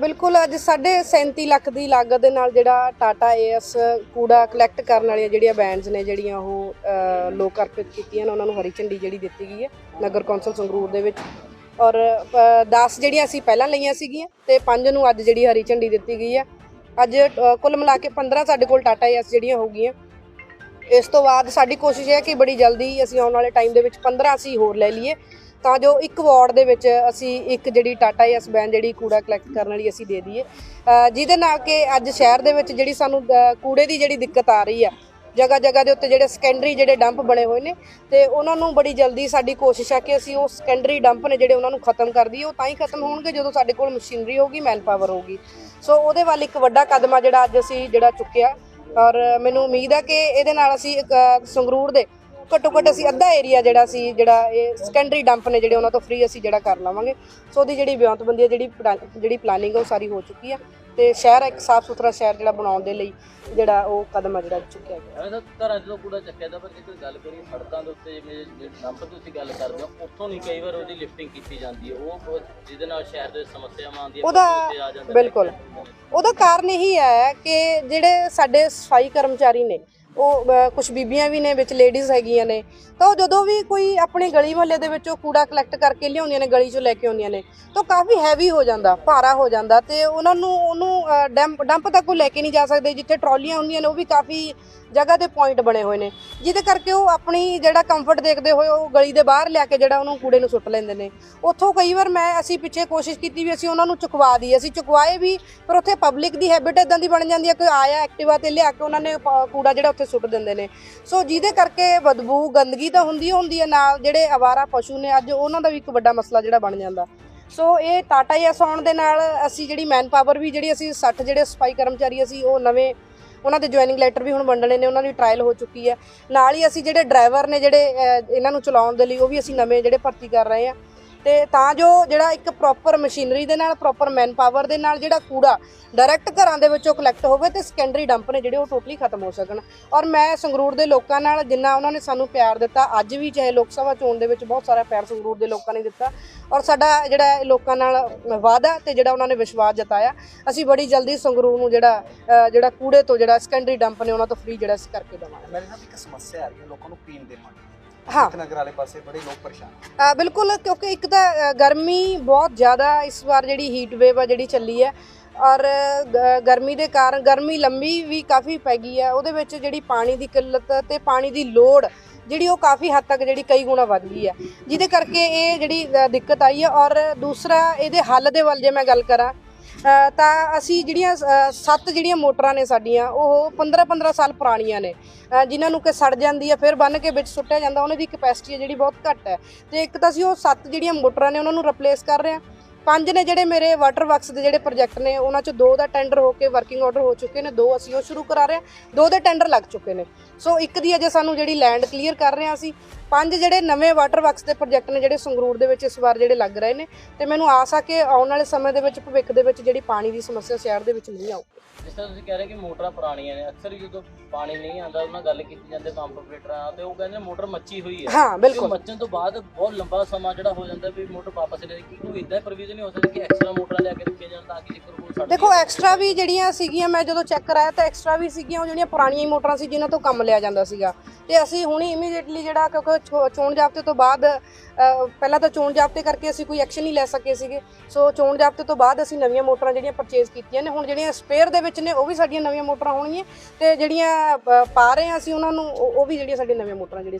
ਬਿਲਕੁਲ ਅੱਜ 37 ਲੱਖ ਦੀ ਲਾਗਤ ਦੇ ਨਾਲ ਜਿਹੜਾ ਟਾਟਾ ਏਐਸ ਕੂੜਾ ਕਲੈਕਟ ਕਰਨ ਵਾਲੀਆਂ ਜਿਹੜੀਆਂ ਵੈਨਸ ਨੇ, ਜਿਹੜੀਆਂ ਉਹ ਲੋਕ ਅਰਪਿਤ ਕੀਤੀਆਂ ਨੇ, ਉਹਨਾਂ ਨੂੰ ਹਰੀ ਝੰਡੀ ਜਿਹੜੀ ਦਿੱਤੀ ਗਈ ਹੈ ਨਗਰ ਕੌਂਸਲ ਸੰਗਰੂਰ ਦੇ ਵਿੱਚ। ਔਰ 10 ਜਿਹੜੀਆਂ ਅਸੀਂ ਪਹਿਲਾਂ ਲਈਆਂ ਸੀਗੀਆਂ ਤੇ 5 ਨੂੰ ਅੱਜ ਜਿਹੜੀ ਹਰੀ ਝੰਡੀ ਦਿੱਤੀ ਗਈ ਹੈ। ਅੱਜ ਕੁੱਲ ਮਿਲਾ ਕੇ 15 ਸਾਡੇ ਕੋਲ ਟਾਟਾ ਏਐਸ ਜਿਹੜੀਆਂ ਹੋਗੀਆਂ ਇਸ ਤੋਂ ਬਾਅਦ ਸਾਡੀ ਕੋਸ਼ਿਸ਼ ਹੈ ਕਿ ਬੜੀ ਜਲਦੀ ਅਸੀਂ ਆਉਣ ਵਾਲੇ ਟਾਈਮ ਦੇ ਵਿੱਚ 15 ਅਸੀਂ ਹੋਰ ਲੈ ਲਈਏ। ਤਾਂ ਜੋ ਇੱਕ ਵਾਰਡ ਦੇ ਵਿੱਚ ਅਸੀਂ ਇੱਕ ਜਿਹੜੀ ਟਾਟਾ ਐਸ ਬੈਨ ਜਿਹੜੀ ਕੂੜਾ ਕਲੈਕਟ ਕਰਨ ਵਾਲੀ ਅਸੀਂ ਦੇ ਦਈਏ। ਜਿਹਦੇ ਨਾਲ ਕਿ ਅੱਜ ਸ਼ਹਿਰ ਦੇ ਵਿੱਚ ਜਿਹੜੀ ਸਾਨੂੰ ਕੂੜੇ ਦੀ ਜਿਹੜੀ ਦਿੱਕਤ ਆ ਰਹੀ ਆ ਜਗ੍ਹਾ ਜਗ੍ਹਾ ਦੇ ਉੱਤੇ ਜਿਹੜੇ ਸੈਕੰਡਰੀ ਜਿਹੜੇ ਡੰਪ ਬਣੇ ਹੋਏ ਨੇ ਤੇ ਉਹਨਾਂ ਨੂੰ ਬੜੀ ਜਲਦੀ ਸਾਡੀ ਕੋਸ਼ਿਸ਼ ਹੈ ਕਿ ਅਸੀਂ ਉਹ ਸੈਕੰਡਰੀ ਡੰਪ ਨੇ ਜਿਹੜੇ ਉਹਨਾਂ ਨੂੰ ਖਤਮ ਕਰ ਦਈਏ ਉਹ ਤਾਂ ਹੀ ਖਤਮ ਹੋਣਗੇ ਜਦੋਂ ਸਾਡੇ ਕੋਲ ਮਸ਼ੀਨਰੀ ਹੋਗੀ ਮੈਨ ਪਾਵਰ ਹੋਗੀ ਸੋ ਉਹਦੇ ਵੱਲ ਇੱਕ ਵੱਡਾ ਕਦਮ ਆ ਜਿਹੜਾ ਅੱਜ ਅਸੀਂ ਜਿਹੜਾ ਚੁੱਕਿਆ। ਔਰ ਮੈਨੂੰ ਉਮੀਦ ਹੈ ਕਿ ਇਹਦੇ ਨਾਲ ਅਸੀਂ ਇੱਕ, ਸੰਗਰੂਰ ਦੇ ਘੱਟੋ ਘੱਟ ਅਸੀਂ ਅੱਧਾ ਏਰੀਆ ਜਿਹੜਾ ਸੀ ਜਿਹੜਾ ਇਹ ਸੈਕੰਡਰੀ ਡੰਪ ਨੇ ਜਿਹੜੇ ਉਹਨਾਂ ਤੋਂ ਫ੍ਰੀ ਅਸੀਂ ਜਿਹੜਾ ਕਰ ਲਵਾਂਗੇ। ਸੋ ਉਹਦੀ ਜਿਹੜੀ ਵਿਉਂਤਬੰਦੀ ਹੈ ਜਿਹੜੀ ਜਿਹੜੀ ਪਲਾਨਿੰਗ ਉਹ ਸਾਰੀ ਹੋ ਚੁੱਕੀ ਆ ਤੇ ਸ਼ਹਿਰ ਇੱਕ ਸਾਫ਼ ਸੁਥਰਾ ਸ਼ਹਿਰ ਜਿਹੜਾ ਬਣਾਉਣ ਦੇ ਲਈ ਜਿਹੜਾ ਉਹ ਕਦਮ ਆ ਜਿਹੜਾ ਚੁੱਕਿਆ ਗਿਆ। ਐਵੇਂ ਤਾਂ ਘਰਾਂ 'ਚ ਕੂੜਾ ਚੱਕਿਆ ਜਾਂਦਾ ਪਰ ਜੇ ਕੋਈ ਗੱਲ ਕਰੀਏ ਸੜਕਾਂ ਦੇ ਉੱਤੇ ਜਿਵੇਂ ਡੰਪ ਦੀ ਤੁਸੀਂ ਗੱਲ ਕਰਦੇ ਹੋ ਉੱਥੋਂ ਨਹੀਂ ਕਈ ਵਾਰ ਉਹਦੀ ਲਿਫਟਿੰਗ ਕੀਤੀ ਜਾਂਦੀ ਹੈ। ਉਹ ਉਹ ਜਿਹਦੇ ਨਾਲ ਸ਼ਹਿਰ ਦੇ ਸਮੱਸਿਆਵਾਂ ਆਉਂਦੀਆਂ ਉਹਦਾ ਉੱਤੇ ਆ ਜਾਂਦਾ ਬਿਲਕੁਲ। ਉਹਦਾ ਕਾਰਨ ਇਹੀ ਹੈ ਕਿ ਜਿਹੜੇ ਸਾਡੇ ਸਫ਼ਾਈ ਕਰਮਚਾਰੀ ਨੇ ਉਹ ਕੁਝ ਬੀਬੀਆਂ ਵੀ ਨੇ, ਵਿੱਚ ਲੇਡੀਜ਼ ਹੈਗੀਆਂ ਨੇ। ਤਾਂ ਉਹ ਜਦੋਂ ਵੀ ਕੋਈ ਆਪਣੇ ਗਲੀ ਮੁਹੱਲੇ ਦੇ ਵਿੱਚੋਂ ਕੂੜਾ ਕਲੈਕਟ ਕਰਕੇ ਲਿਆਉਂਦੀਆਂ ਨੇ, ਗਲੀ 'ਚੋਂ ਲੈ ਕੇ ਆਉਂਦੀਆਂ ਨੇ, ਤਾਂ ਉਹ ਕਾਫੀ ਹੈਵੀ ਹੋ ਜਾਂਦਾ, ਭਾਰਾ ਹੋ ਜਾਂਦਾ ਤੇ ਉਹਨਾਂ ਨੂੰ, ਉਹਨੂੰ ਡੰਪ ਡੰਪ ਤੱਕ ਉਹ ਲੈ ਕੇ ਨਹੀਂ ਜਾ ਸਕਦੇ। ਜਿੱਥੇ ਟਰਾਲੀਆਂ ਹੁੰਦੀਆਂ ਨੇ, ਉਹ ਵੀ ਕਾਫੀ ਜਗ੍ਹਾ ਤੇ ਪੁਆਇੰਟ ਬਣੇ ਹੋਏ ਨੇ। ਜਿਹਦੇ ਕਰਕੇ ਉਹ ਆਪਣੀ ਜਿਹੜਾ ਕੰਫਰਟ ਦੇਖਦੇ ਹੋਏ, ਉਹ ਗਲੀ ਦੇ ਬਾਹਰ ਲਿਆ ਕੇ ਜਿਹੜਾ ਉਹਨੂੰ ਕੂੜੇ ਨੂੰ ਸੁੱਟ ਲੈਂਦੇ ਨੇ। ਉੱਥੋਂ ਕਈ ਵਾਰ ਮੈਂ, ਅਸੀਂ ਪਿੱਛੇ ਕੋਸ਼ਿਸ਼ ਕੀਤੀ ਵੀ ਅਸੀਂ ਉਹਨਾਂ ਨੂੰ ਚੁਕਵਾ ਦਈਏ। ਅਸੀਂ ਚੁਕਵਾਏ ਵੀ, ਪਰ ਉੱਥੇ ਪਬਲਿਕ ਦੀ ਹੈਬਿਟ ਇਦਾਂ ਦੀ ਬਣ ਜਾਂਦੀ ਹੈ ਕਿ ਆਇਆ ਐਕਟਿਵਾ ਤੇ ਲਿਆ ਕੇ ਉਹਨਾਂ ਨੇ ਕੂੜਾ ਜਿਹੜਾ ਉੱਥੇ ਸੁੱਟ ਦਿੰਦੇ ਨੇ। ਸੋ ਜਿਹਦੇ ਕਰਕੇ ਬਦਬੂ, ਗੰਦਗੀ ਤਾਂ ਹੁੰਦੀ ਹੁੰਦੀ ਹੈ ਨਾਲ ਜਿਹੜੇ ਅਵਾਰਾ ਪਸ਼ੂ ਨੇ, ਅੱਜ ਉਹਨਾਂ ਦਾ ਵੀ ਇੱਕ ਵੱਡਾ ਮਸਲਾ ਜਿਹੜਾ ਬਣ ਜਾਂਦਾ। ਸੋ ਇਹ ਟਾਟਾ ਐਸ ਆਉਣ ਦੇ ਨਾਲ ਅਸੀਂ ਜਿਹੜੀ ਮੈਨ ਪਾਵਰ ਵੀ ਜਿਹੜੀ ਅਸੀਂ 60 ਜਿਹੜੇ ਸਫ਼ਾਈ ਕਰਮਚਾਰੀ ਅਸੀਂ ਉਹ ਨਵੇਂ, ਉਹਨਾਂ ਦੇ ਜੁਆਇਨਿੰਗ ਲੈਟਰ ਵੀ ਹੁਣ ਵੰਡਣੇ ਨੇ, ਉਹਨਾਂ ਦੀ ਟ੍ਰਾਇਲ ਹੋ ਚੁੱਕੀ ਹੈ। ਨਾਲ ਹੀ ਅਸੀਂ ਜਿਹੜੇ ਡਰਾਈਵਰ ਨੇ ਜਿਹੜੇ ਇਹਨਾਂ ਨੂੰ ਚਲਾਉਣ ਦੇ ਲਈ ਉਹ ਵੀ ਅਸੀਂ ਨਵੇਂ ਜਿਹੜੇ ਭਰਤੀ ਕਰ ਰਹੇ ਹਾਂ। ਤੇ ਤਾਂ ਜੋ ਜਿਹੜਾ ਇੱਕ ਪ੍ਰੋਪਰ ਮਸ਼ੀਨਰੀ ਦੇ ਨਾਲ ਪ੍ਰੋਪਰ ਮੈਨ ਪਾਵਰ ਦੇ ਨਾਲ ਜਿਹੜਾ ਕੂੜਾ ਡਾਇਰੈਕਟ ਘਰਾਂ ਦੇ ਵਿੱਚੋਂ ਕਲੈਕਟ ਹੋਵੇ ਤੇ ਸੈਕੰਡਰੀ ਡੰਪ ਨੇ ਜਿਹੜੇ ਉਹ ਟੋਟਲੀ ਖਤਮ ਹੋ ਸਕਣ। ਔਰ ਮੈਂ ਸੰਗਰੂਰ ਦੇ ਲੋਕਾਂ ਨਾਲ ਜਿੰਨਾ ਉਹਨਾਂ ਨੇ ਸਾਨੂੰ ਪਿਆਰ ਦਿੱਤਾ, ਅੱਜ ਵੀ ਚਾਹੇ ਲੋਕ ਸਭਾ ਚੋਣ ਦੇ ਵਿੱਚ ਬਹੁਤ ਸਾਰਾ ਪਿਆਰ ਸੰਗਰੂਰ ਦੇ ਲੋਕਾਂ ਨੇ ਦਿੱਤਾ। ਔਰ ਸਾਡਾ ਜਿਹੜਾ ਲੋਕਾਂ ਨਾਲ ਵਾਅਦਾ ਤੇ ਜਿਹੜਾ ਉਹਨਾਂ ਨੇ ਵਿਸ਼ਵਾਸ ਜਤਾਇਆ, ਅਸੀਂ ਬੜੀ ਜਲਦੀ ਸੰਗਰੂਰ ਨੂੰ ਜਿਹੜਾ ਜਿਹੜਾ ਕੂੜੇ ਤੋਂ ਜਿਹੜਾ ਸੈਕੰਡਰੀ ਡੰਪ ਨੇ ਉਹਨਾਂ ਤੋਂ ਫ੍ਰੀ ਜਿਹੜਾ ਅਸੀਂ ਕਰਕੇ ਦੇਵਾਂਗੇ। ਮੇਰੇ ਨਾਲ ਇੱਕ ਸਮੱਸਿਆ ਆ ਰਹੀ ਹੈ, ਲੋਕਾਂ ਨੂੰ ਪੀਣ ਦੇ ਪਾਣੀ ਹਾਂ। ਨਗਰ ਵਾਲੇ ਪਾਸੇ ਬੜੇ ਲੋਕ ਪਰੇਸ਼ਾਨ ਅ, ਬਿਲਕੁਲ ਕਿਉਂਕਿ ਇੱਕ ਤਾਂ ਅ, ਗਰਮੀ ਬਹੁਤ ਜ਼ਿਆਦਾ ਇਸ ਵਾਰ ਜਿਹੜੀ ਹੀਟ ਵੇਵ ਆ ਜਿਹੜੀ ਚੱਲੀ ਹੈ ਔਰ ਗ- ਗਰਮੀ ਦੇ ਕਾਰਨ ਗਰਮੀ ਲੰਬੀ ਵੀ ਕਾਫੀ ਪੈ ਗਈ ਹੈ ਉਹਦੇ ਵਿੱਚ ਜਿਹੜੀ ਪਾਣੀ ਦੀ ਕਿੱਲਤ ਤੇ ਪਾਣੀ ਦੀ ਲੋੜ ਜਿਹੜੀ ਉਹ ਕਾਫੀ ਹੱਦ ਤੱਕ ਜਿਹੜੀ ਕਈ ਗੁਣਾ ਵੱਧ ਗਈ ਹੈ। ਜਿਹਦੇ ਕਰਕੇ ਇਹ ਜਿਹੜੀ ਅ, ਦਿੱਕਤ ਆਈ ਹੈ ਔਰ ਦੂਸਰਾ ਇਹਦੇ ਹੱਲ ਦੇ ਵੱਲ ਜੇ ਮੈਂ ਗੱਲ ਕਰਾਂ ਤਾਂ ਅਸੀਂ ਜਿਹੜੀਆਂ ਸੱਤ ਜਿਹੜੀਆਂ ਮੋਟਰਾਂ ਨੇ ਸਾਡੀਆਂ ਉਹ 15 15 ਸਾਲ ਪੁਰਾਣੀਆਂ ਨੇ। ਅ, ਜਿਨ੍ਹਾਂ ਨੂੰ ਕਿ ਸੜ ਜਾਂਦੀ ਹੈ ਫਿਰ ਬੰਨ ਕੇ ਵਿੱਚ ਸੁੱਟਿਆ ਜਾਂਦਾ ਉਹਨਾਂ ਦੀ ਕਪੈਸਿਟੀ ਹੈ ਜਿਹੜੀ ਬਹੁਤ ਘੱਟ ਹੈ। ਤੇ ਇੱਕ ਤਾਂ ਅਸੀਂ ਉਹ ਸੱਤ ਜਿਹੜੀਆਂ ਮੋਟਰਾਂ ਨੇ ਉਹਨਾਂ ਨੂੰ ਰਿਪਲੇਸ ਕਰ ਰਹੇ ਹਾਂ। ਪੰਜ ਨੇ ਜਿਹੜੇ ਮੇਰੇ ਵਾਟਰ ਵਰਕਸ ਦੇ ਜਿਹੜੇ ਪ੍ਰੋਜੈਕਟ ਨੇ ਉਹਨਾਂ ਚ ਦੋ ਦਾ ਟੈਂਡਰ ਹੋ ਕੇ ਵਰਕਿੰਗ ਆਰਡਰ ਹੋ ਚੁੱਕੇ ਨੇ ਦੋ ਅਸੀਂ ਉਹ ਸ਼ੁਰੂ ਕਰਾ ਰਹੇ ਹਾਂ ਦੋ ਦੇ ਟੈਂਡਰ ਲੱਗ ਚੁੱਕੇ ਨੇ। ਸੋ ਇੱਕ ਦੀ ਅਜੇ ਸਾਨੂੰ ਜਿਹੜੀ ਲੈਂਡ ਕਲੀਅਰ ਕਰ ਰਹੇ ਹਾਂ ਅਸੀਂ ਪੰਜ ਜਿਹੜੇ ਨਵੇਂ ਵਾਟਰ ਵਰਕਸ ਦੇ ਪ੍ਰੋਜੈਕਟ ਨੇ ਜਿਹੜੇ ਸੰਗਰੂਰ ਦੇ ਵਿੱਚ ਇਸ ਵਾਰ ਜਿਹੜੇ ਲੱਗ ਰਹੇ ਨੇ ਤੇ ਮੈਨੂੰ ਆਸ ਆ ਕਿ ਆਉਣ ਵਾਲੇ ਸਮੇਂ ਦੇ ਵਿੱਚ ਭਵਿੱਖ ਦੇ ਵਿੱਚ ਜਿਹੜੀ ਪਾਣੀ ਦੀ ਸਮੱਸਿਆ ਸ਼ਹਿਰ ਦੇ ਵਿੱਚ ਨਹੀਂ ਆਊਗੀ ਜਿਸ ਤਰ੍ਹਾਂ ਤੁਸੀਂ ਕਹਿ ਰਹੇ ਕਿ ਮੋਟਰਾਂ ਪੁਰਾਣੀਆਂ ਨੇ ਅਕਸਰ ਜਦੋਂ ਪਾਣੀ ਨਹੀਂ ਆਉਂਦਾ ਉਹਨਾਂ ਨਾਲ ਗੱਲ ਕੀਤੀ ਜਾਂਦੇ ਪੰਪ ਆਪਰੇਟਰਾਂ ਤੇ ਉਹ ਕਹਿੰਦੇ ਮੋਟਰ ਮੱਚੀ ਹੋਈ ਹੈ। ਹਾਂ ਬਿਲਕੁਲ। ਮੱਚਣ ਤੋਂ ਬਾਅਦ ਬਹੁਤ ਲੰਬਾ ਸਮਾਂ ਜਿਹੜਾ ਹੋ ਜਾਂਦਾ ਵੀ ਮੋਟਰ ਵਾਪਸ ਲੈ ਕੀ ਕੋਈ ਇਦਾਂ ਪ੍ਰੋਵੀਜ਼ਨ ਨਹੀਂ ਹੋ ਸਕਦਾ ਕਿ ਐਕਸਟਰਾ ਮੋਟਰਾਂ ਲਿਆ ਕੇ ਰੱਖੀਆਂ ਜਾਣ ਤਾਂ ਕਿ ਜੇਕਰ ਕੋਈ ਸੜ ਦੇਖੋ ਐਕਸਟਰਾ ਵੀ ਜਿਹੜੀਆਂ ਸੀਗੀਆਂ ਮੈਂ ਜਦੋਂ ਚੈੱਕ ਕਰਾਇਆ ਤਾਂ ਐਕਸਟਰਾ ਵੀ ਸੀਗੀਆਂ ਉਹ ਜਿਹੜੀਆਂ ਪੁਰਾਣੀਆਂ ਹੀ ਮੋਟਰਾਂ ਸੀ ਜਿਨ੍ਹਾਂ ਤੋਂ ਕੰਮ ਲਿਆ ਜਾਂਦਾ ਸੀਗਾ। ਤੇ ਅਸੀਂ ਹੁਣੀ ਇਮੀਡੀਏਟਲੀ ਜਿਹੜਾ ਕਿਉਂਕਿ ਚੋ- ਚੋਣ ਜਾਬਤੇ ਤੋਂ ਬਾਅਦ ਅ, ਪਹਿਲਾਂ ਤਾਂ ਚੋਣ ਜਾਬਤੇ ਕਰਕੇ ਅਸੀਂ ਕੋਈ ਐਕਸ਼ਨ ਨਹੀਂ ਲੈ ਸਕੇ ਸੀਗੇ। ਸੋ ਚੋਣ ਜਾਬਤੇ ਤੋਂ ਬਾਅਦ ਅਸੀਂ ਨਵੀਆਂ ਮੋਟਰਾਂ ਜਿਹੜੀਆਂ ਪਰਚੇਜ਼ ਕੀਤੀਆਂ ਨੇ ਹੁਣ ਜਿਹੜੀਆਂ ਸਪੇਅਰ ਦੇ ਵਿੱਚ ਨੇ ਉਹ ਵੀ ਸਾਡੀਆਂ ਨਵੀਆਂ ਮੋਟਰਾਂ ਹੋਣਗੀਆਂ ਤੇ ਜਿਹੜੀਆਂ ਅ, ਪਾ ਰਹੇ ਹਾਂ ਅਸੀਂ ਉਹਨਾਂ ਨੂੰ ਉਹ ਉਹ ਵੀ ਜਿਹੜੀਆਂ ਸਾਡੀਆਂ ਨਵੀਆਂ ਮੋਟਰਾਂ ਜਿਹੜੀਆਂ